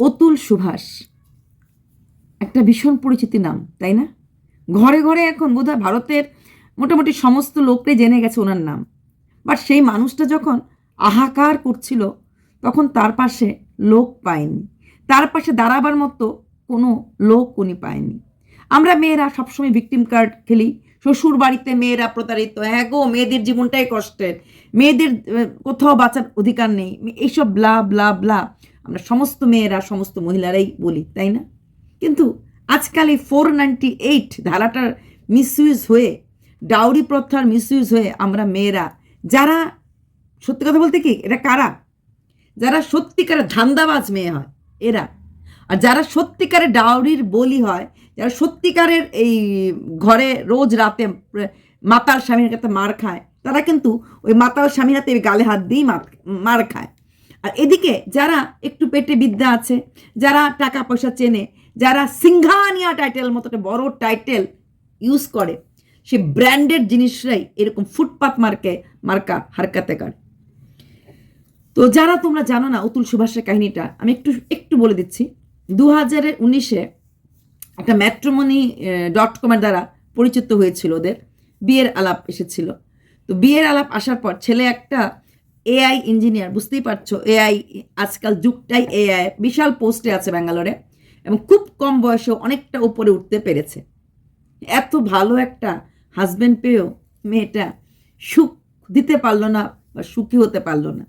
অতুল সুভাষ। একটা ভীষণ পরিচিতি নাম, তাই না? ঘরে ঘরে এখন বোধহয় ভারতের মোটামুটি সমস্ত লোকরাই জেনে গেছে ওনার নাম। বাট সেই মানুষটা যখন আহাকার করছিল, তখন তার পাশে লোক পায়নি। তার পাশে দাঁড়াবার মতো কোনো লোক উনি পায়নি। আমরা মেয়েরা সবসময় ভিকটিম কার্ড খেলি। শ্বশুর বাড়িতে মেয়েরা প্রতারিত। হ্যাঁ গো, মেয়েদের জীবনটাই কষ্টের। মেয়েদের কোথাও বাঁচার অধিকার নেই। এইসব ব্লা ব্লা ব্লা আমরা সমস্ত মেয়েরা, সমস্ত মহিলারাই বলি, তাই না? কিন্তু আজকাল এই ফোর নাইনটি এইট ধারাটার মিসইউজ হয়ে, ডাউরি প্রথার মিসইউজ হয়ে আমরা মেয়েরা, যারা, সত্যি কথা বলতে কি এটা কারা? যারা সত্যিকারের ধান্দাবাজ মেয়ে হয়, এরা। আর যারা সত্যিকারের ডাউরির বলি হয়, যারা সত্যিকারের এই ঘরে রোজ রাতে মাতাল স্বামীর কাছে মার খায়, তারা কিন্তু ওই মাতাল স্বামীর হাতে গালে হাত দিয়েই মার খায়। আর এদিকে যারা একটু পেটে বিদ্যা আছে, যারা টাকা পয়সা চেনে, যারা সিংহানিয়া টাইটেল মতো একটা বড় টাইটেল ইউজ করে, সে ব্র্যান্ডেড জিনিসরাই এরকম ফুটপাত মার্কে মার্কা হারকাতে করে। তো যারা তোমরা জানো না অতুল সুভাষের কাহিনীটা, আমি একটু একটু বলে দিচ্ছি। দু হাজারের উনিশে একটা ম্যাট্রোমনি ডট কমের দ্বারা পরিচিত হয়েছিল ওদের। বিয়ের আলাপ এসেছিল। তো বিয়ের আলাপ আসার পর ছেলে একটা এআই ইঞ্জিনিয়ার বুঝতেই পারছ? এআই আজকাল যুগটাই এআই বিশাল পোস্টে আছে ব্যাঙ্গালোরে এবং খুব কম বয়সেও অনেকটা উপরে উঠতে পেরেছে। এত ভালো একটা হাজব্যান্ড পেয়েও মেয়েটা সুখ দিতে পারল না বা সুখী হতে পারল না।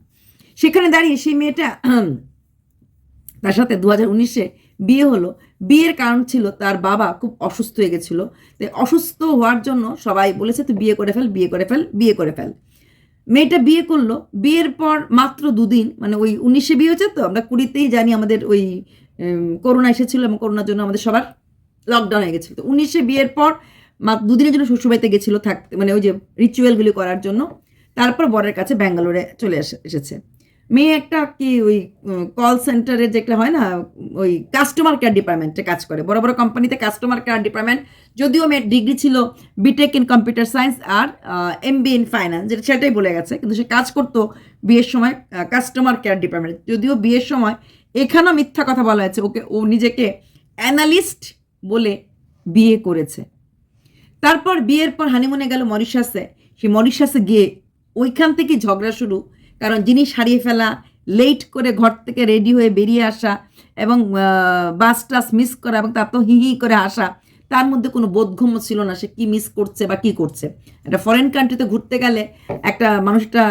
সেখানে দাঁড়িয়ে সেই মেয়েটা তার সাথে দু হাজার উনিশে বিয়ে হলো। বিয়ের কারণ ছিল তার বাবা খুব অসুস্থ হয়ে গেছিল। তাই অসুস্থ হওয়ার জন্য সবাই বলেছে, তুই বিয়ে করে ফেল, বিয়ে করে ফেল, বিয়ে করে ফেল। মেয়েটা বিয়ে করল, বিয়ের পর মাত্র দুদিন মানে ওই উনিশে বিয়ে হয়েছে তো, আমরা কুড়িতেই জানি আমাদের ওই করোনা এসেছিল এবং করোনার জন্য আমাদের সবার লকডাউন হয়ে গেছিল। তো উনিশে বিয়ের পর দুদিনের জন্য শ্বশুরবাড়িতে গেছিল থাকতে মানে ওই যে রিচুয়ালগুলি করার জন্য। তারপর বরের কাছে ব্যাঙ্গালোরে চলে এসে, এসেছে। মেয়ে একটা কি ওই কল সেন্টারে যেটা হয় না, ওই কাস্টমার কেয়ার ডিপার্টমেন্টে কাজ করে। বড় বড় কোম্পানিতে কাস্টমার কেয়ার ডিপার্টমেন্ট যদিও মেয়ের ডিগ্রি ছিল বিটেক ইন কম্পিউটার সায়েন্স আর এম বি ইন ফাইন্যান্স যেটা সেটাই বলে গেছে। কিন্তু সে কাজ করতো বিয়ের সময় কাস্টমার কেয়ার ডিপার্টমেন্ট যদিও বিয়ের সময় এখানেও মিথ্যা কথা বলা হয়েছে, ওকে, ও নিজেকে অ্যানালিস্ট বলে বিয়ে করেছে। তারপর বিয়ের পর হানিমুনে গেল মরিশাসে। সে মরিশাসে গিয়ে ওইখান থেকে ঝগড়া শুরু। কারণ জিনিস হারিয়ে ফেলা লেট করে ঘর থেকে রেডি হয়ে বেরিয়ে আসা এবং বাস টাস মিস করা এবং তার তো হি হি করে আসা, তার মধ্যে কোনো বোধগম্য ছিল না সে কী মিস করছে বা কি করছে। একটা ফরেন কান্ট্রিতে ঘুরতে গেলে একটা মানুষটা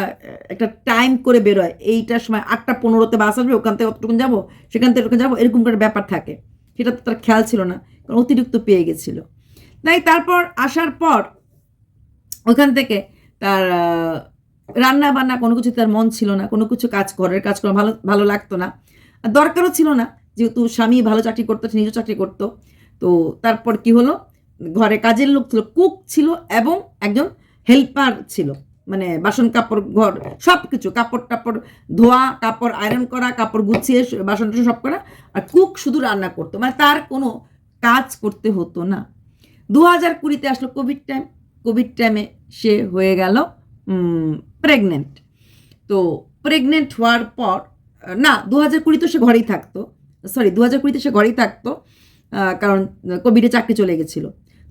একটা টাইম করে বেরোয়, এইটার সময় আটটা পনেরোতে বাস আসবে, ওখান থেকে অতটুকুন যাব, সেখান থেকে যাব, এরকম করে ব্যাপার থাকে। সেটা তো তার খেয়াল ছিল না, কারণ অতিরিক্ত পেয়ে গেছিল। তাই তারপর আসার পর, ওখান থেকে তার রান্না বান্না কোনো কিছু তার মন ছিল না, কোনো কিছু কাজ ঘরের কাজ করা ভালো ভালো লাগতো না। দরকারও ছিল না, যেহেতু স্বামী ভালো চাকরি করতো নিজেও চাকরি করতো। তো তারপর কি হলো? ঘরে কাজের লোক ছিল, কুক ছিল এবং একজন হেল্পার ছিল। মানে বাসন কাপড়, ঘর সব কিছু কাপড় টাপড় ধোয়া, কাপড় আয়রন করা, কাপড় গুছিয়ে, বাসন টাসন সব করা। আর কুক শুধু রান্না করতো মানে তার কোনো কাজ করতে হতো না। দু হাজার কুড়িতে আসলো কোভিড টাইম কোভিড টাইমে সে হয়ে গেল প্রেগনেন্ট তো প্রেগনেন্ট হওয়ার পর, না দু হাজার কুড়িতে সে ঘরেই থাকতো। সরি দু হাজার কুড়িতে সে ঘরেই থাকতো কারণ কোভিডে চাকরি চলে গেছিল।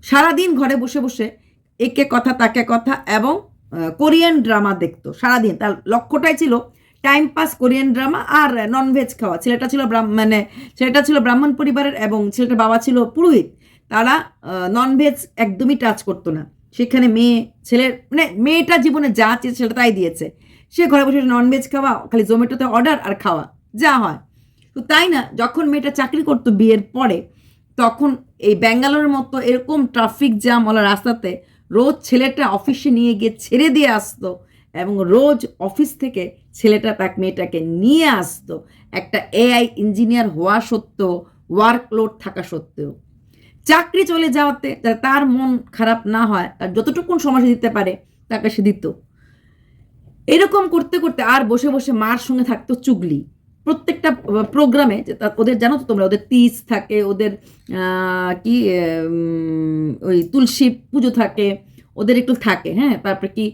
সারাদিন ঘরে বসে বসে একে কথা, তাকে কথা এবং কোরিয়ান ড্রামা দেখতো, সারাদিন। তার লক্ষ্যটাই ছিল টাইম পাস কোরিয়ান ড্রামা আর ননভেজ খাওয়া। ছেলেটা ছিল মানে ছেলেটা ছিল ব্রাহ্মণ পরিবারের এবং ছেলেটার বাবা ছিল পুরোহিত। তারা ননভেজ একদমই টাচ করতো না। সেখানে মেয়ে, ছেলের মানে মেয়েটা জীবনে যা চেয়েছে সেটা তাই দিয়েছে। সে ঘরে বসে ননভেজ খাওয়া, খালি জোম্যাটোতে অর্ডার আর খাওয়া, যা হয়। তো তাই না, যখন মেয়েটা চাকরি করতো বিয়ের পরে, তখন এই ব্যাঙ্গালোরের মতো এরকম ট্রাফিক জ্যাম ওলা রাস্তাতে রোজ ছেলেটা অফিসে নিয়ে গিয়ে ছেড়ে দিয়ে আসতো এবং রোজ অফিস থেকে ছেলেটা তাক মেয়েটাকে নিয়ে আসতো। একটা এআই ইঞ্জিনিয়ার হওয়া সত্ত্বেও ওয়ার্কলোড থাকা সত্ত্বেও। চাকরি চলে যাওয়াতে যাতে তার মন খারাপ না হয়, তার যতটুকুন সময় সে দিতে পারে, তাকে সে দিত। এরকম করতে করতে আর বসে বসে মার সঙ্গে থাকতো চুগলি। প্রত্যেকটা প্রোগ্রামে ওদের জানো তো তোমরা, ওদের তিজ থাকে, ওদের কি ওই তুলসী পুজো থাকে, ওদের একটু থাকে হ্যাঁ? তারপরে কি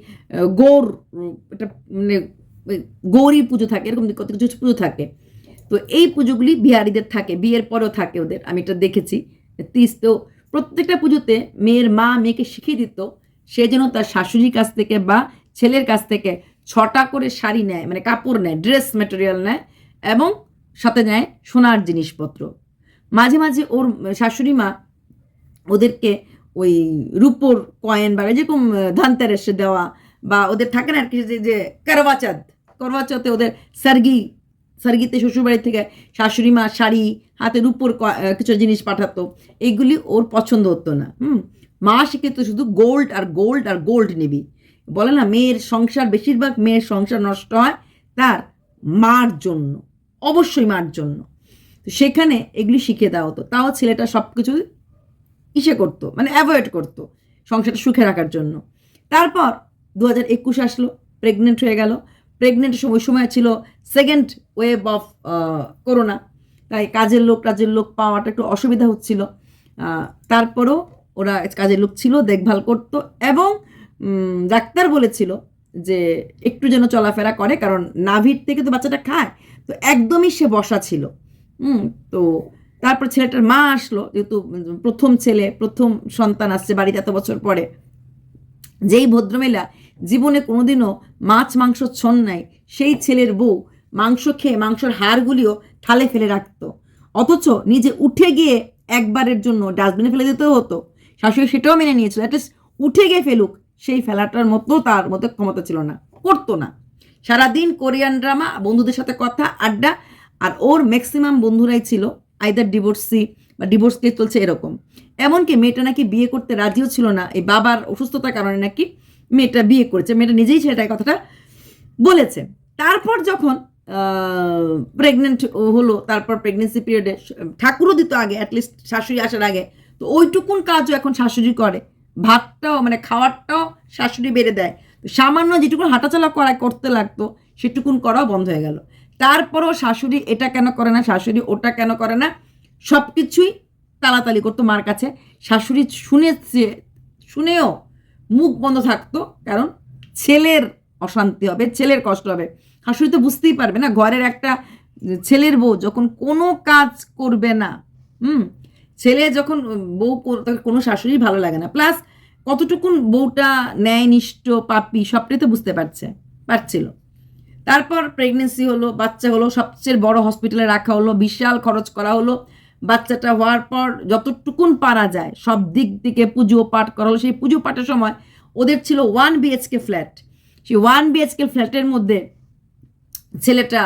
গৌর এটা মানে গৌরী পুজো থাকে, এরকম কত কিছু পুজো থাকে। তো এই পুজোগুলি বিহারিদের থাকে, বিয়ের পরেও থাকে ওদের, আমি এটা দেখেছি। তিস তো প্রত্যেকটা পুজোতে মেয়ের মা মেয়েকে শিখিয়ে দিত, সে যেন তার শাশুড়ির কাছ থেকে বা ছেলের কাছ থেকে ছটা করে শাড়ি নেয় মানে কাপড় নেয় ড্রেস ম্যাটেরিয়াল নেয় এবং সাথে নেয় সোনার জিনিসপত্র। মাঝে মাঝে ওর শাশুড়ি মা ওদেরকে ওই রূপোর কয়েন বা যেরকম ধানতেরেসে দেওয়া বা ওদের থাকে না আর কি যে- করবাচাঁদ করবাচতে ওদের সার্গি সার্গিতে শ্বশুরবাড়ি থেকে শাশুড়ি মা শাড়ি, হাতের উপর কিছু জিনিস পাঠাতো। এইগুলি ওর পছন্দ হতো না। হুম? মা শিখেতো শুধু গোল্ড আর গোল্ড আর গোল্ড নিবি। বলে না, মেয়ের সংসার, বেশিরভাগ মেয়ের সংসার নষ্ট হয় তার মার জন্য। অবশ্যই মার জন্য। তো সেখানে এগুলি শিখে দেওয়া হতো। তাও ছেলেটা সব কিছু ইসে করতো মানে অ্যাভয়েড করতো সংসারটা সুখে রাখার জন্য। তারপর দু হাজার একুশ আসলো প্রেগনেন্ট হয়ে গেল। প্রেগনেন্ট সময় সময় ছিল সেকেন্ড ওয়েভ অফ করোনা তাই কাজের লোক কাজের লোক পাওয়াটা একটু অসুবিধা হচ্ছিল। তারপরও ওরা কাজের লোক ছিল, দেখভাল করতো এবং ডাক্তার বলেছিল যে একটু যেন চলাফেরা করে, কারণ নাভির থেকে তো বাচ্চাটা খায়, তো একদমই সে বসা ছিল। হুম, তো তারপর ছেলেটার মা আসলো, যেহেতু প্রথম ছেলে, প্রথম সন্তান আসছে বাড়িতে এত বছর পরে। যেই ভদ্রমহিলা জীবনে কোনোদিনও মাছ মাংস ছন নাই। সেই ছেলের বউ মাংস খেয়ে মাংসর হাড়গুলিও থালে ফেলে রাখত। অথচ নিজে উঠে গিয়ে একবারের জন্য ডাস্টবিনে ফেলে দিতেও হতো। শাশুড়ি সেটাও মেনে নিয়েছিল অ্যাটলিস্ট উঠে গিয়ে ফেলুক, সেই ফেলাটার মতো তার মধ্যে ক্ষমতা ছিল না, করতো না। সারাদিন কোরিয়ান ড্রামা, বন্ধুদের সাথে কথা, আড্ডা, আর ওর ম্যাক্সিমাম বন্ধুরাই ছিল আইদার ডিভোর্সি বা ডিভোর্স কেস চলছে এরকম। এমনকি মেয়েটা নাকি বিয়ে করতে রাজিও ছিল না, এই বাবার অসুস্থতার কারণে নাকি। মেয়েটা বিয়ে করেছে, মেয়েটা নিজেই এই কথাটা বলেছে। তারপর যখন প্রেগনেন্ট হলো, তারপর প্রেগনেন্সি পিরিয়ডে ঠাকুরও দিত আগে অ্যাটলিস্ট শাশুড়ি আসার আগে। তো ওইটুকুন কাজও এখন শাশুড়ি করে। ভাতটাও মানে খাওয়ারটাও শাশুড়ি বেড়ে দেয়। তো সামান্য যেটুকুন হাঁটাচলা করা, করতে লাগতো, সেটুকুন করাও বন্ধ হয়ে গেল। তারপরও শাশুড়ি এটা কেন করে না, শাশুড়ি ওটা কেন করে না সব কিছুই তালাতালি করতো মার কাছে। শাশুড়ি শুনেছে, শুনেও মুখ বন্ধ থাকতো, কারণ ছেলের অশান্তি হবে, ছেলের কষ্ট হবে। শাশুড়ি তো বুঝতেই পারবে না, ঘরের একটা ছেলের বউ যখন কোনো কাজ করবে না, হুম, ছেলে যখন বউ তাকে কোনো শাশুড়ি ভালো লাগে না। প্লাস কতটুকুন বউটা ন্যায়নিষ্ঠ, পাপি, সবটাই তো বুঝতে পারছে, পারছিল। তারপর প্রেগনেন্সি হলো, বাচ্চা হলো, সবচেয়ে বড় হসপিটালে রাখা হলো, বিশাল খরচ করা হলো। বাচ্চাটা হওয়ার পর যতটুকুন পারা যায়, সব দিক থেকে পুজো পাঠ করা হলো। সেই পুজো পাঠের সময় ওদের ছিল ওয়ান বিএচকে ফ্ল্যাট সেই ওয়ান বিএচকে ফ্ল্যাটের মধ্যে ছেলেটা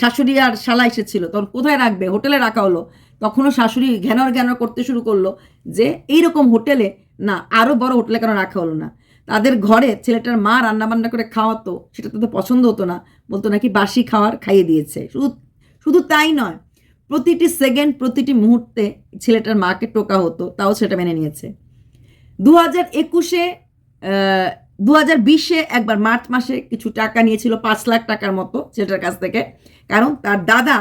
শাশুড়ি আর শালা এসেছিল। তখন কোথায় রাখবে? হোটেলে রাখা হলো। তখনও শাশুড়ি ঘ্যানর ঘ্যানর করতে শুরু করল যে, এইরকম হোটেলে না আরও বড় হোটেলে কেন রাখা হলো না? তাদের ঘরে ছেলেটার মা রান্নাবান্না করে খাওয়াতো। সেটা তাদের পছন্দ হতো না। বলতো নাকি বাসি খাওয়ার খাইয়ে দিয়েছে। শুধু শুধু তাই নয় প্রতিটি সেকেন্ড, প্রতিটি মুহূর্তে ছেলেটার মাকে টোকা হতো, তাও সেটা মেনে নিয়েছে। দু হাজার একুশে দু হাজার বিশে একবার মার্চ মাসে কিছু টাকা নিয়েছিল, পাঁচ লাখ টাকার মতো ছেলেটার কাছ থেকে। কারণ তার দাদা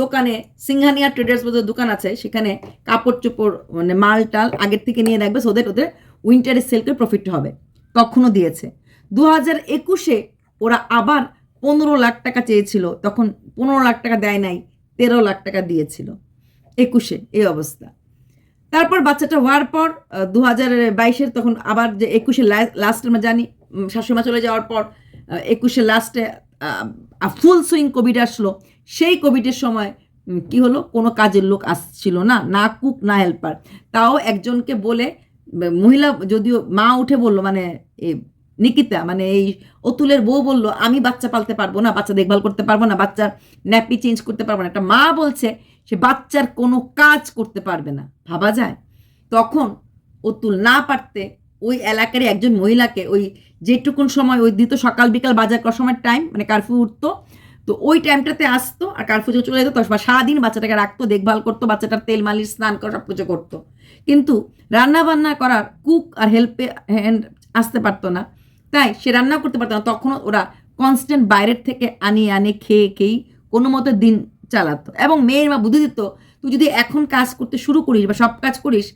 দোকানে সিংহানিয়া ট্রেডার্স বলে দোকান আছে, সেখানে কাপড় চোপড় মানে মাল টাল আগের থেকে নিয়ে রাখবে that ওদের উইন্টারে সেল করে প্রফিট হবে। তখনও দিয়েছে। দু হাজার একুশে ওরা আবার পনেরো লাখ টাকা চেয়েছিল, তখন পনেরো লাখ টাকা দেয় নাই। তেরো লাখ টাকা দিয়েছিল। একুশে এই অবস্থা। তারপর বাচ্চাটা হওয়ার পর দু হাজার বাইশের তখন আবার যে একুশে লাস্ট আমরা জানি উম, শাশুড়িমা চলে যাওয়ার পর একুশে লাস্টে ফুল সুইং কোভিড আসলো। সেই কোভিডের সময় কি হলো? কোনো কাজের লোক আসছিল না না কুক না হেল্পার তাও একজনকে বলে মহিলা যদিও মা উঠে বলল মানে নিকিতা মানে এই অতুলের বউ বলল, আমি বাচ্চা পালতে পারব না, বাচ্চা দেখভাল করতে পারব না বাচ্চার ন্যাপি চেঞ্জ করতে পারব না। একটা মা বলছে, সে বাচ্চার কোনো কাজ করতে পারবে না। ভাবা যায়? তখন অতুল না পারতে ওই এলাকার একজন মহিলাকে ওই যেটুকুন সময় ওই দিত সকাল বিকাল বাজার করার সময় টাইম মানে কারফিউ উঠতো, তো ওই টাইমটাতে আসতো আর কারফিউ চলে যেত তখন সারাদিন বাচ্চাটাকে রাখতো, দেখভাল করতো, বাচ্চাটার তেল, মালিশ, স্নান করা সব কিছু করতো। কিন্তু রান্না বান্না করার কুক আর হেল্পে হ্যান্ড আসতে পারতো না। তাই সে রান্না করতে পারতো না। তখনও ওরা কনস্ট্যান্ট বাইরের থেকে আনিয়ে আনে, খেয়ে, খেয়েই কোনো মতো দিন চালাতো। এবং মেয়ের মা বুদ্ধি দিত, তুই যদি এখন কাজ করতে শুরু করিস বা সব কাজ করিস,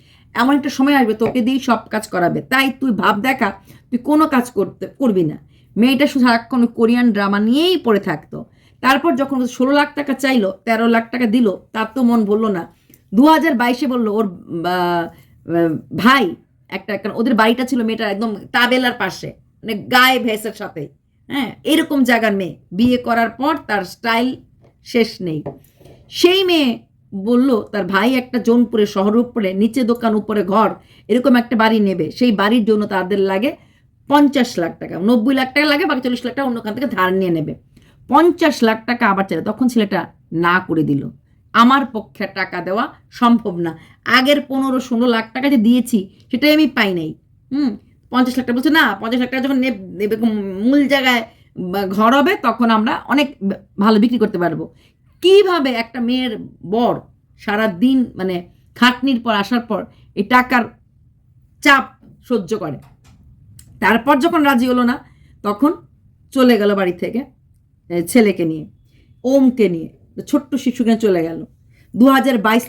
এমন একটা সময় আসবে তোকে দিয়েই সব কাজ করাবে। তাই তুই ভাব দেখা, তুই কোনো কাজ করতে, করবি না। মেয়েটা শুধু সারাক্ষণ কোরিয়ান ড্রামা নিয়েই পড়ে থাকতো। তারপর যখন ষোলো লাখ টাকা চাইলো, তেরো লাখ টাকা দিল, তার তো মন বলল না। দু হাজার বাইশে বলল ওর ভাই, একটা একটা, ওদের বাড়িটা ছিল মেয়েটা একদম তাবেলার পাশে। মানে গায়ে ভেসের সাথে হ্যাঁ এরকম জায়গার মেয়ে। বিয়ে করার পর তার স্টাইল শেষ নেই। সেই মেয়ে বলল, তার ভাই একটা জোনপুরে শহর উপরে, নিচে দোকান উপরে ঘর, এরকম একটা বাড়ি নেবে। সেই বাড়ির জন্য তাদের লাগে পঞ্চাশ লাখ টাকা। নব্বই লাখ টাকা লাগে, বাকি চল্লিশ লাখ টাকা অন্য খান থেকে ধার নিয়ে নেবে। পঞ্চাশ লাখ টাকা আবার চাইলে তখন ছেলেটা না করে দিল। আমার পক্ষে টাকা দেওয়া সম্ভব না। আগের পনেরো ষোলো লাখ টাকা যে দিয়েছি, সেটাই আমি পাই নাই। হুম পঞ্চাশ লাখ টাকা বলছে, না, পঞ্চাশ লাখ টাকা যখন মূল জায়গায় ঘর হবে, তখন আমরা অনেক ভালো বিক্রি করতে পারব। কীভাবে একটা মেয়ের বর সারা দিন মানে খাটনির পর আসার পর এই টাকার চাপ সহ্য করে? তারপর যখন রাজি হলো না, তখন চলে গেল বাড়ি থেকে ছেলেকে নিয়ে, ওমকে নিয়ে, ছোট্ট শিশুকে চলে গেল। দু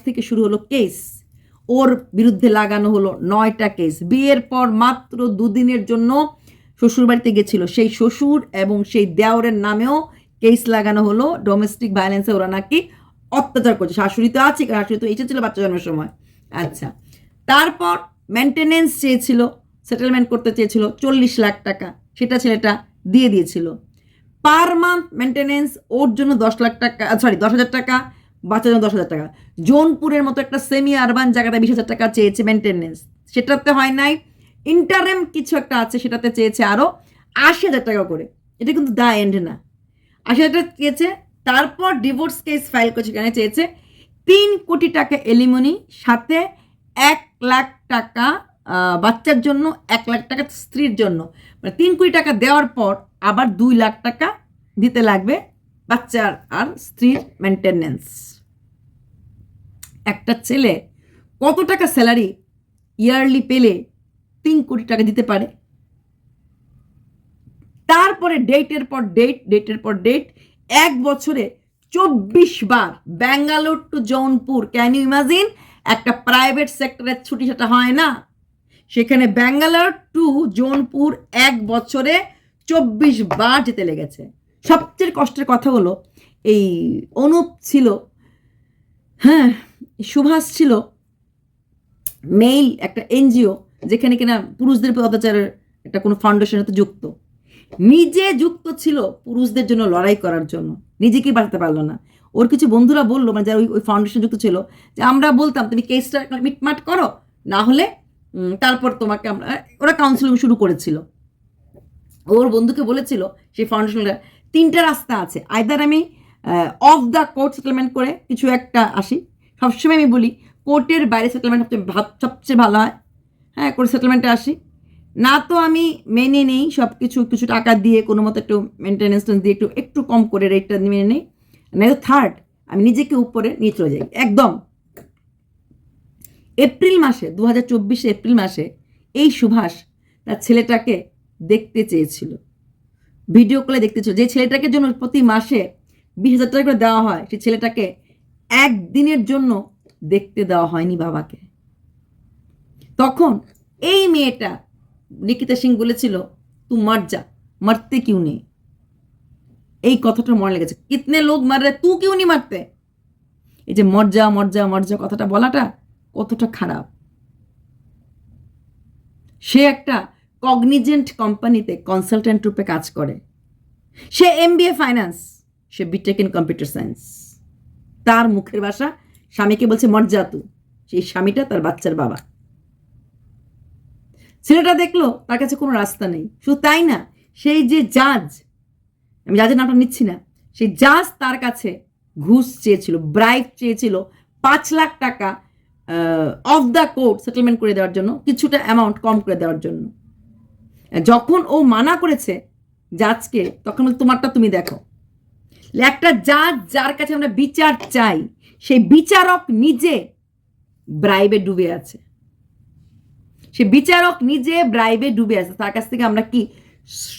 থেকে শুরু হলো কেস। ওর বিরুদ্ধে লাগানো হলো নয়টা কেস। বিয়ের পর মাত্র দুদিনের জন্য শ্বশুর বাড়িতে গেছিল। সেই শ্বশুর এবং সেই দেওরের নামেও কেস লাগানো হলো। ডোমেস্টিক ভায়োলেন্সে ওরা নাকি অত্যাচার করছে। শাশুড়ি তো আছে শাশুড়ি তো এসেছিল বাচ্চা জন্মের সময়। আচ্ছা তারপর মেনটেনেন্স চেয়েছিল সেটেলমেন্ট করতে চেয়েছিল চল্লিশ লাখ টাকা। সেটা ছেলেটা দিয়ে দিয়েছিল। পার মান্থ মেনটেনেন্স ওর জন্য দশ লাখ টাকা সরি দশ হাজার টাকা বাচ্চার জন্য দশ হাজার টাকা। জোনপুরের মতো একটা সেমি আরবান জায়গাতে বিশ হাজার টাকা চেয়েছে মেনটেনেন্স সেটাতে হয় নাই। ইন্টারেম কিছু একটা আছে, সেটাতে চেয়েছে আরও আশি হাজার টাকা করে। এটা কিন্তু দা এন্ড না। আশি হাজার টাকা চেয়েছে, তারপর ডিভোর্স কেস ফাইল করছে, সেখানে চেয়েছে তিন কোটি টাকা এলিমনি সাথে এক লাখ টাকা বাচ্চার জন্য, এক লাখ টাকা স্ত্রীর জন্য। মানে তিন কোটি টাকা দেওয়ার পর আবার দুই লাখ টাকা দিতে লাগবে। বাচ্চার আর স্ত্রীর মেনটেনেন্স একটা ছেলে কত টাকা স্যালারি ইয়ারলি পেলে তিন কোটি টাকা দিতে পারে? তারপরে ডেটের পর ডেট ডেটের পর ডেট এক বছরে চব্বিশ বার Bangalore to Jaunpur. Can you imagine একটা প্রাইভেট সেক্টরের ছুটি সেটা হয় না। সেখানে ব্যাঙ্গালোর টু জৌনপুর এক বছরে চব্বিশ বার যেতে লেগেছে। সবচেয়ে কষ্টের কথা হলো, এই অনুপ ছিল হ্যাঁ সুভাষ ছিল মেইল একটা এনজিও যেখানে কিনা পুরুষদের অত্যাচারের একটা কোনো ফাউন্ডেশনের সাথে যুক্ত। নিজে যুক্ত ছিল পুরুষদের জন্য লড়াই করার জন্য। নিজেকেই বাঁচাতে পারল না। ওর কিছু বন্ধুরা বলল মানে যারা ওই ওই ফাউন্ডেশন যুক্ত ছিল, যে আমরা বলতাম, তুমি কেসটা মিটমাট করো, না হলে তারপর তোমাকে আমরা, ওরা কাউন্সিলিং শুরু করেছিল। ওর বন্ধুকে বলেছিল, সেই ফাউন্ডেশনটা তিনটা রাস্তা আছে। আইদার আমি অফ দ্য কোর্ট সেটেলমেন্ট করে কিছু একটা আসি। সবসময় আমি বলি কোর্টের বাইরে সেটেলমেন্ট সবচেয়ে ভা- সবচেয়ে ভালো হয়। হ্যাঁ কোর্ট সেটেলমেন্টে আসি। না তো আমি মেনে নেই সব কিছু কিছু টাকা দিয়ে, কোনো মতো একটু মেনটেন্যান্স দিয়ে একটু একটু কম করে রেটটা মেনে নেই। না থার্ড আমি নিজেকে উপরে নিয়ে চলে যাই। একদম। এপ্রিল মাসে দু হাজার এপ্রিল মাসে এই সুভাষ তার ছেলেটাকে দেখতে চেয়েছিল। ভিডিও কলে দেখতে চেয়েছিল যে ছেলেটাকে জন্য প্রতি মাসে বিশ হাজার টাকা করে দেওয়া হয়, সেই ছেলেটাকে একদিনের জন্য দেখতে দেওয়া হয়নি বাবাকে। তখন এই মেয়েটা নিকিতা সিং বলেছিল তু মর যা, মরতে কিউ নেই। এই কথাটা মনে লেগেছে। কিতনে লোক মার তু কিউ নি মারতে। এই যে মর্যা মর্যা মর্যা কথাটা বলাটা কতটা খারাপ। সে একটা কগনিজেন্ট কোম্পানিতে কনসালট্যান্ট রূপে কাজ করে। সে এম বি এ ফাইন্যান্স সে বিটেক ইন কম্পিউটার সায়েন্স তার মুখের ভাষা স্বামীকে বলছে মর্যা তু সেই স্বামীটা তার বাচ্চার বাবা। ছেলেটা দেখল, তার কাছে কোনো রাস্তা নেই। শুধু তাই না, সেই যে জাজ, আমি জাজের নামটা নিচ্ছি না, সেই জাজ তার কাছে ঘুষ চেয়েছিল ব্রাইব চেয়েছিল পাঁচ লাখ টাকা অফ দ্য কোর্ট সেটেলমেন্ট করে দেওয়ার জন্য, কিছুটা অ্যামাউন্ট কম করে দেওয়ার জন্য। যখন ও মানা করেছে জাজকে, তখন তোমারটা তুমি দেখো। একটা জাজ যার কাছে আমরা বিচার চাই, সেই বিচারক নিজে ব্রাইবে ডুবে আছে। সে বিচারক নিজে ব্রাইবে ডুবে আছে। তার কাছ থেকে আমরা কি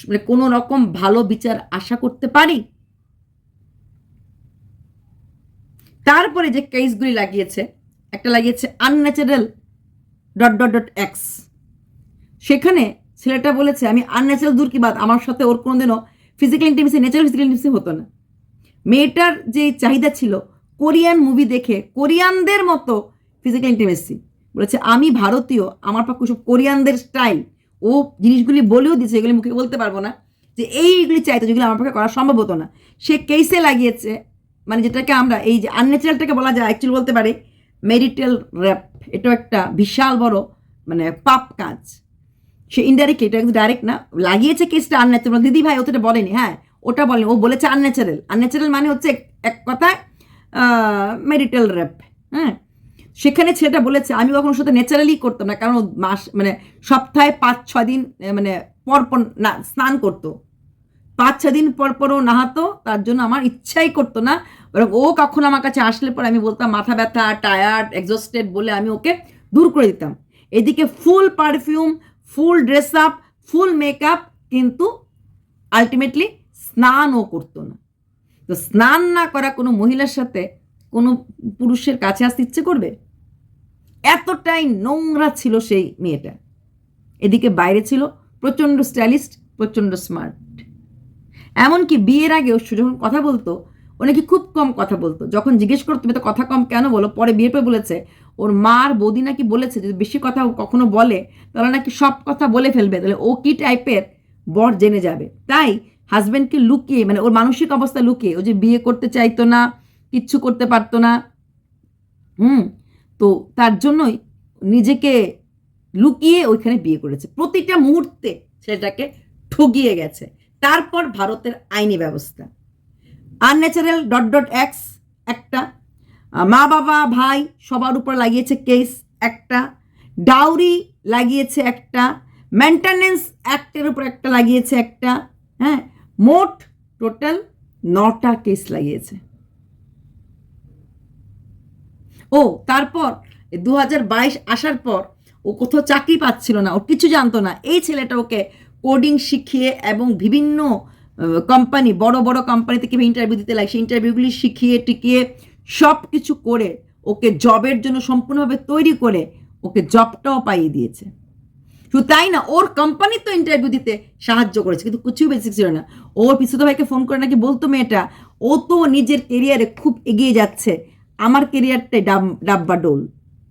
মানে কোনো রকম ভালো বিচার আশা করতে পারি? তারপরে যে কেসগুলি লাগিয়েছে, একটা লাগিয়েছে unnatural dot dot dot x সেখানে ছেলেটা বলেছে, আমি আনন্যাচারাল দূর কি বাদ আমার সাথে ওর কোনোদিনও physical intimacy natural physical intimacy হতো না। মেয়েটার যে চাহিদা ছিল, কোরিয়ান মুভি দেখে কোরিয়ানদের মতো ফিজিক্যাল ইন্টিমেসি বলেছে, আমি ভারতীয়, আমার পক্ষে সব কোরিয়ানদের স্টাইল ও জিনিসগুলি বলেও দিয়েছে, এগুলি মুখে বলতে পারব না, যে এইগুলি চাইতো, যেগুলো আমার পক্ষে করা সম্ভব হতো না। সে কেসে লাগিয়েছে মানে যেটাকে আমরা এই যে আনন্যাচারালটাকে বলা যায় অ্যাকচুয়ালি বলতে পারি মেরিটাল র্যাপ এটাও একটা বিশাল বড় মানে পাপ কাজ। সে ইনডাইরেক্টলি এটা কিন্তু ডাইরেক্ট না। লাগিয়েছে কেসটা আনন্যাচারাল দিদি ভাই ও তো বলেনি হ্যাঁ ওটা বলেনি। ও বলেছে আনন্যাচারাল আনন্যাচারাল মানে হচ্ছে এক- কথায় মেরিটাল র্যাপ হ্যাঁ। সেখানে ছেলেটা বলেছে, আমি কখনো সাথে ন্যাচারালি করতাম না, কারণ মাস মানে সপ্তাহে পাঁচ ছ দিন মানে পর পর না, স্নান করতো। পাঁচ ছ দিন পর পর ও নাহাতো, তার জন্য আমার ইচ্ছাই করতো না। বরং ও কখন আমার কাছে আসলে পরে আমি বলতাম, মাথা ব্যথা টায়ার্ড এক্সস্টেড বলে আমি ওকে দূর করে দিতাম। এদিকে full perfume full dress up full makeup কিন্তু আলটিমেটলি স্নানও করতো না। তো স্নান না করা কোনো মহিলার সাথে কোনো পুরুষের কাছে আসতে ইচ্ছে করবে? এতটাই নোংরা ছিল সেই মেয়েটা। এদিকে বাইরে ছিল প্রচণ্ড স্টাইলিস্ট, প্রচণ্ড স্মার্ট। এমনকি বিয়ের আগেও যখন কথা বলতো নাকি খুব কম কথা বলতো। যখন জিজ্ঞেস করতো তুমি তো কথা কম কেন বলো? পরে বিয়ের পর বলেছে, ওর মার বৌদি নাকি বলেছে, যদি বেশি কথা কখনো বলে, তাহলে নাকি সব কথা বলে ফেলবে। তাহলে ও কি টাইপের বর জেনে যাবে। তাই হাজব্যান্ডকে লুকিয়ে মানে ওর মানসিক অবস্থা লুকিয়ে, ও যে বিয়ে করতে চাইতো না, কিচ্ছু করতে পারতো না, হুম, তো তার জন্যই নিজেকে লুকিয়ে ওইখানে বিয়ে করেছে। প্রতিটা মুহূর্তে সেটাকে ঠগিয়ে গেছে। তারপর ভারতের আইনি ব্যবস্থা। আনন্যাচারাল ডট ডট এক্স একটা। মা, বাবা, ভাই, সবার উপর লাগিয়েছে কেস একটা। ডাউরি লাগিয়েছে একটা। মেনটেনেন্স অ্যাক্টের উপর একটা লাগিয়েছে একটা। হ্যাঁ মোট টোটাল নটা কেস লাগিয়েছে। ও, তারপর দু আসার পর ও কোথাও চাকরি পাচ্ছিল না, ও কিছু জানতো না। এই ছেলেটা ওকে কোডিং শিখিয়ে এবং বিভিন্ন কোম্পানি বড় বড় কোম্পানিতে কীভাবে ইন্টারভিউ দিতে লাগে, সেই ইন্টারভিউগুলি শিখিয়ে, টিকিয়ে সব কিছু করে ওকে জবের জন্য সম্পূর্ণভাবে তৈরি করে ওকে জবটাও পাইয়ে দিয়েছে। শুধু তাই না, ওর কোম্পানি তো ইন্টারভিউ দিতে সাহায্য করেছে, কিন্তু কিছুই বেসিক ছিল না। ওর পিসুতো ভাইকে ফোন করে নাকি বলতো মেয়েটা, ও তো নিজের কেরিয়ারে খুব এগিয়ে যাচ্ছে, আমার কেরিয়ারটাই ডাব ডাব্বা ডোল।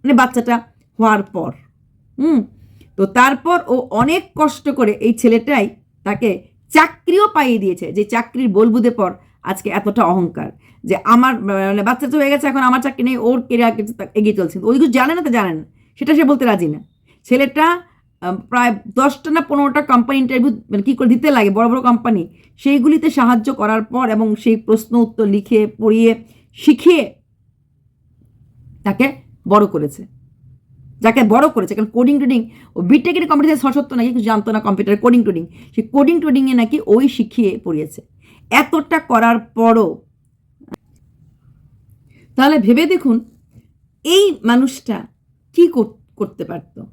মানে বাচ্চাটা হওয়ার পর। হুম? তো তারপর ও অনেক কষ্ট করে এই ছেলেটাই তাকে চাকরিও পাইয়ে দিয়েছে, যে চাকরির বলবুদে পর আজকে এতটা অহংকার, যে আমার মানে বাচ্চা তো হয়ে গেছে, এখন আমার চাকরি নেই, ওর কেরিয়ার এগিয়ে চলছে। ওই কিছু জানে না, তো না। সেটা সে বলতে রাজি না। ছেলেটা প্রায় দশটা না পনেরোটা কোম্পানি ইন্টারভিউ মানে কী করে দিতে লাগে, বড় বড় কোম্পানি সেইগুলিতে সাহায্য করার পর এবং সেই প্রশ্ন উত্তর লিখে, পড়িয়ে, শিখিয়ে তাকে বড় করেছে। যাকে বড় করেছে, কারণ কোডিং টোডিং ও বিটেকের কম্পিউটার সশত্ব নাকি, কিছু জানতো না কম্পিউটার কোডিং টোডিং সেই কোডিং টোডিংয়ে নাকি ওই শিখিয়ে পড়িয়েছে। এতটা করার পরও, তাহলে ভেবে দেখুন, এই মানুষটা কি কর- করতে পারত?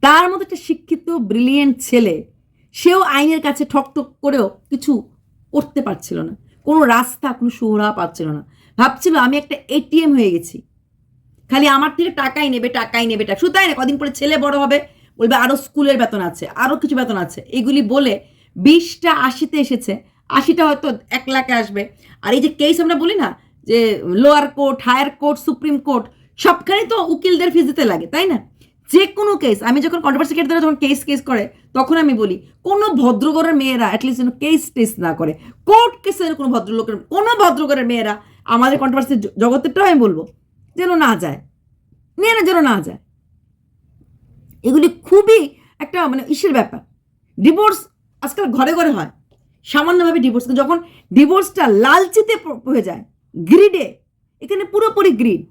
তার মতো একটা শিক্ষিত ব্রিলিয়েন্ট ছেলে, সেও আইনের কাছে ঠক ঠক করেও কিছু করতে পারছিল না। কোনো রাস্তা, কোনো সুরা পাচ্ছিল না। ভাবছিল, আমি একটা এটিএম হয়ে গেছি। খালি আমার থেকে টাকাই নেবে টাকাই নেবে, টাকা। শুধু তাই না কদিন পরে ছেলে বড় হবে, বলবে আরও স্কুলের বেতন আছে আরও কিছু বেতন আছে। এগুলি বলে বিশটা আশিতে এসেছে। আশিটা হয়তো এক লাখে আসবে। আর এই যে কেস আমরা বলি না, যে lower court higher court supreme court সবখানেই তো উকিলদের ফিস দিতে লাগে, তাই না? যে কোনো কেস আমি যখন কন্ট্রোভার্সি কেটে যখন কেস কেস করে, তখন আমি বলি, কোনো ভদ্রঘরের মেয়েরা অ্যাটলিস্ট যেন কেস টেস না করে। কোর্ট কেসের কোনো ভদ্রলোকের, কোনো ভদ্রঘরের মেয়েরা আমাদের কন্ট্রোভার্সি জগতেরটাও আমি বলব। যেন না যায়। নিয়ে না, যেন না যায়। এগুলি খুবই একটা মানে ইসের ব্যাপার। ডিভোর্স আজকাল ঘরে ঘরে হয়। সামান্যভাবে ডিভোর্স যখন ডিভোর্সটা লালচিতে হয়ে যায় গ্রিডে এখানে পুরোপুরি গ্রিড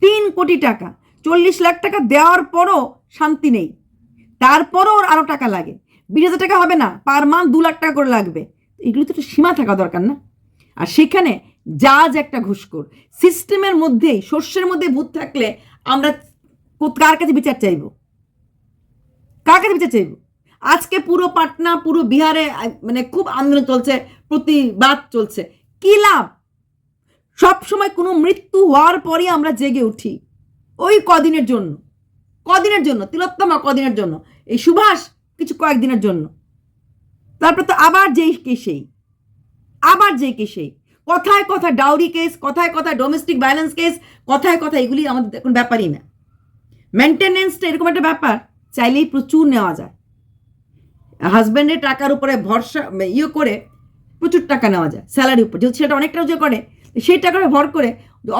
তিন কোটি টাকা, চল্লিশ লাখ টাকা দেওয়ার পরও শান্তি নেই। তারপরও ওর আরও টাকা লাগে। বিশ হাজার টাকা হবে না, পার মান্থ দু লাখ টাকা করে লাগবে। এগুলি তো একটা সীমা থাকা দরকার না। আর সেখানে জাজ একটা ঘুষখোর। সিস্টেমের মধ্যেই, শস্যের মধ্যে ভূত থাকলে আমরা কার কাছে বিচার চাইব? কার কাছে বিচার চাইব? আজকে পুরো পাটনা, পুরো বিহারে মানে খুব আন্দোলন চলছে, প্রতিবাদ চলছে। কি লাভ? সব সময় কোনো মৃত্যু হওয়ার পরই আমরা জেগে উঠি। ওই কদিনের জন্য। কদিনের জন্য? তিলোত্তমা কদিনের জন্য। এই সুভাষ কিছু কয়েকদিনের জন্য। তারপর তো আবার যেই কে সেই। আবার যেই কে সেই। কথায় কথা ডাউরি কেস কথায় কথা ডোমেস্টিক ভায়োলেন্স কেস কথায় কথা এগুলি আমাদের এখন ব্যাপারই না। মেনটেনেন্সটা এরকম একটা ব্যাপার, চাইলেই প্রচুর নেওয়া যায়। হাজব্যান্ডের টাকার উপরে ভরসা ইয়ে করে প্রচুর টাকা নেওয়া যায় স্যালারি উপর। যেহেতু সেটা অনেকটা রোজগার করে, সেই টাকার ভর করে,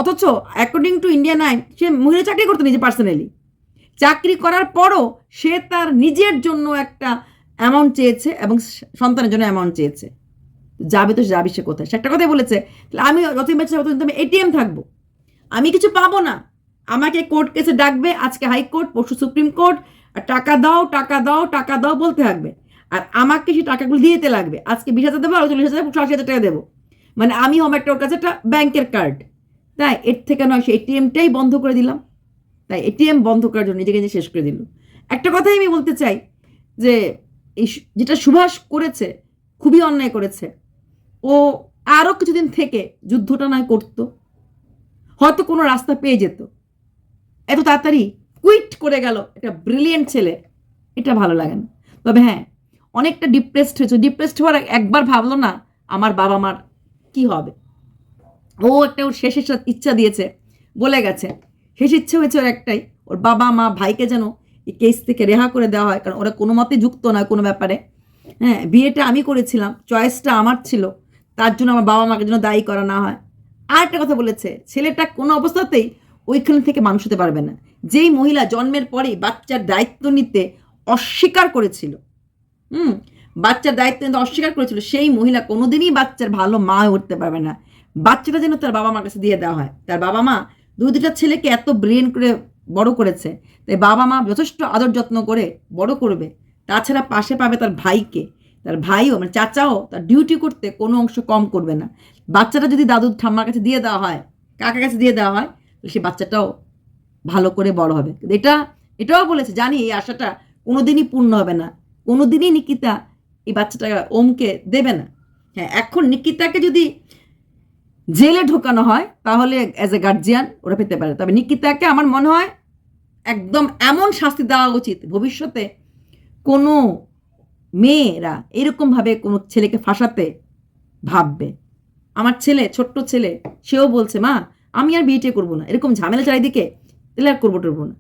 অথচ অ্যাকর্ডিং টু ইন্ডিয়ান আইন সে মহিলা চাকরি করতো নিজে পার্সোনালি চাকরি করার পরও সে তার নিজের জন্য একটা অ্যামাউন্ট চেয়েছে এবং সন্তানের জন্য অ্যামাউন্ট চেয়েছে। যাবে তো যাবে সে কোথায়? সে একটা কথাই বলেছে, তাহলে আমি যতদিন বেঁচে থাকব ততদিন আমি এটিএম থাকব। আমি কিছু পাবো না। আমাকে কোর্ট কেসে ডাকবে, আজকে হাইকোর্ট পরশু সুপ্রিম কোর্ট আর টাকা দাও টাকা দাও টাকা দাও বলতে থাকবে। আর আমাকে সেই টাকাগুলো দিয়ে দিতে লাগবে। আজকে বিশ হাজার দেবো, আর চল্লিশ হাজার আশি হাজার টাকা দেবো। মানে আমি হম একটা ওর কাছে একটা ব্যাংকের কার্ড তাই এর থেকে নয় সে এটিএমটাই বন্ধ করে দিলাম। তাই এটিএম বন্ধ করার জন্য নিজেকে নিজে শেষ করে দিল। একটা কথাই আমি বলতে চাই যে, এই যেটা সুভাষ করেছে, খুবই অন্যায় করেছে। ও আরও কিছুদিন থেকে যুদ্ধটা নয় করতো। হয়তো কোনো রাস্তা পেয়ে যেত। এত তাড়াতাড়ি কুইট করে গেল একটা ব্রিলিয়েন্ট ছেলে। এটা ভালো লাগে না। তবে হ্যাঁ অনেকটা ডিপ্রেসড হয়েছে। ডিপ্রেসড হওয়ার একবার ভাবলো না আমার বাবা মার কি হবে। ও একটা ওর শেষ ইচ্ছা- ইচ্ছা দিয়েছে, বলে গেছে। শেষ ইচ্ছে হয়েছে ওর একটাই। ওর বাবা মা, ভাইকে যেন এই কেস থেকে রেহা করে দেওয়া হয়। কারণ ওরা কোনো মতে যুক্ত নয় কোনো ব্যাপারে। হ্যাঁ বিয়েটা আমি করেছিলাম চয়েসটা আমার ছিল। তার জন্য আমার বাবা মাকে যেন দায়ী করা না হয়। আর একটা কথা বলেছে, ছেলেটা কোনো অবস্থাতেই ওইখান থেকে মানুষ হতে পারবে না। যেই মহিলা জন্মের পরেই বাচ্চার দায়িত্ব নিতে অস্বীকার করেছিল, হুম, বাচ্চার দায়িত্ব নিতে অস্বীকার করেছিল, সেই মহিলা কোনোদিনই বাচ্চার ভালো মা উঠতে পারবে না। বাচ্চাটা যেন তার বাবা মার কাছে দিয়ে দেওয়া হয়। তার বাবা মা দুই দুটা ছেলেকে এত ব্রেন করে বড় করেছে, তাই বাবা মা যথেষ্ট আদর যত্ন করে বড় করবে। তাছাড়া পাশে পাবে তার ভাইকে। তার ভাইও মানে চাচাও তার ডিউটি করতে কোনো অংশ কম করবে না। বাচ্চাটা যদি দাদু ঠাম্মার কাছে দিয়ে দেওয়া হয়, কাকার কাছে দিয়ে দেওয়া হয় সে বাচ্চাটাও ভালো করে বড় হবে। কিন্তু এটা, এটাও বলেছে, জানি এই আশাটা কোনোদিনই পূর্ণ হবে না। কোনোদিনই নিকিতা এই বাচ্চাটা ওমকে দেবে না। হ্যাঁ এখন নিকিতাকে যদি জেলে ঢোকানো হয়, তাহলে অ্যাজ এ গার্জিয়ান ওরা পেতে পারে। তবে নিকিতাকে আমার মনে হয় একদম এমন শাস্তি দেওয়া উচিত, ভবিষ্যতে কোনো মেয়েরা এরকমভাবে কোনো ছেলেকে ফাঁসাতে ভাববে। আমার ছেলে, ছোট্ট ছেলে, সেও বলছে, মা, আমি আর বিয়েটে করব না। এরকম ঝামেলা চারিদিকে তাহলে আর করব, টরবো না।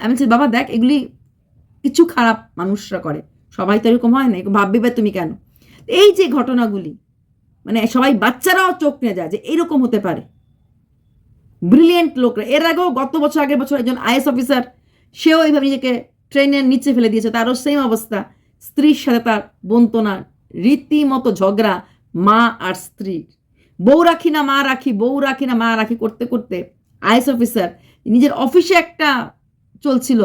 আমি বলছি, বাবা, দেখ, এগুলি কিছু খারাপ মানুষরা করে। সবাই তো এরকম হয় না। এরকম ভাববে তুমি কেন? এই যে ঘটনাগুলি মানে সবাই বাচ্চারাও চোখ নিয়ে যায় যে এরকম হতে পারে। ব্রিলিয়েন্ট লোকরা, এর আগেও গত বছর, আগের বছর একজন আইএস অফিসার, সেও এইভাবে নিজেকে ট্রেনের নিচে ফেলে দিয়েছে। তারও সেম অবস্থা। স্ত্রীর সাথে তার বন্তনা রীতিমতো ঝগড়া, মা আর স্ত্রীর। বউ রাখি না, মা রাখি, বউ রাখি না, মা রাখি করতে করতে আইএস অফিসার নিজের অফিসে একটা চলছিল,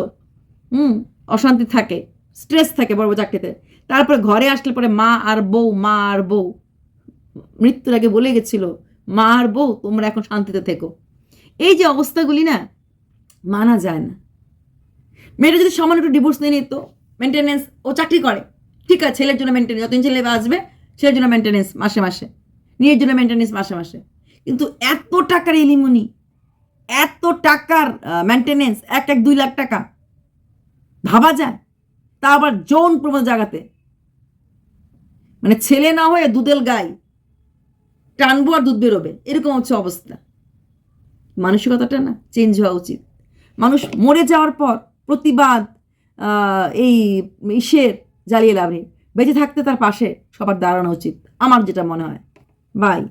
হুম, অশান্তি থাকে, স্ট্রেস থাকে বড় বড় চাকরিতে। তারপরে ঘরে আসলে পরে মা আর বউ, মা আর বউ। মৃত্যুর আগে বলে গেছিল, মা আর বউ, তোমরা এখন শান্তিতে থেকো। এই যে অবস্থাগুলি না, মানা যায় না। মেয়েটা যদি সামান্য একটু ডিভোর্স নিয়ে নিত মেনটেনেন্স ও চাকরি করে। ঠিক আছে, ছেলের জন্য মেনটেনেন্স যতদিন ছেলে আসবে ছেলের জন্য মেনটেনেন্স মাসে মাসে নিজের জন্য মেনটেনেন্স মাসে মাসে। কিন্তু এত টাকার এলিমনি, এত টাকার মেনটেনেন্স এক এক দুই লাখ টাকা, ভাবা যায়? তা আবার যৌন প্রবণ জায়গাতে। মানে ছেলে না হয়ে দুধেল গাই, টানবো আর দুধ বেরোবে, এরকম হচ্ছে অবস্থা। মানসিকতাটা না চেঞ্জ হওয়া উচিত। মানুষ মরে যাওয়ার পর প্রতিবাদ এই ইসের জ্বালিয়ে লাভ বেঁচে থাকতে তার পাশে সবার দাঁড়ানো উচিত, আমার যেটা মনে হয়। বাই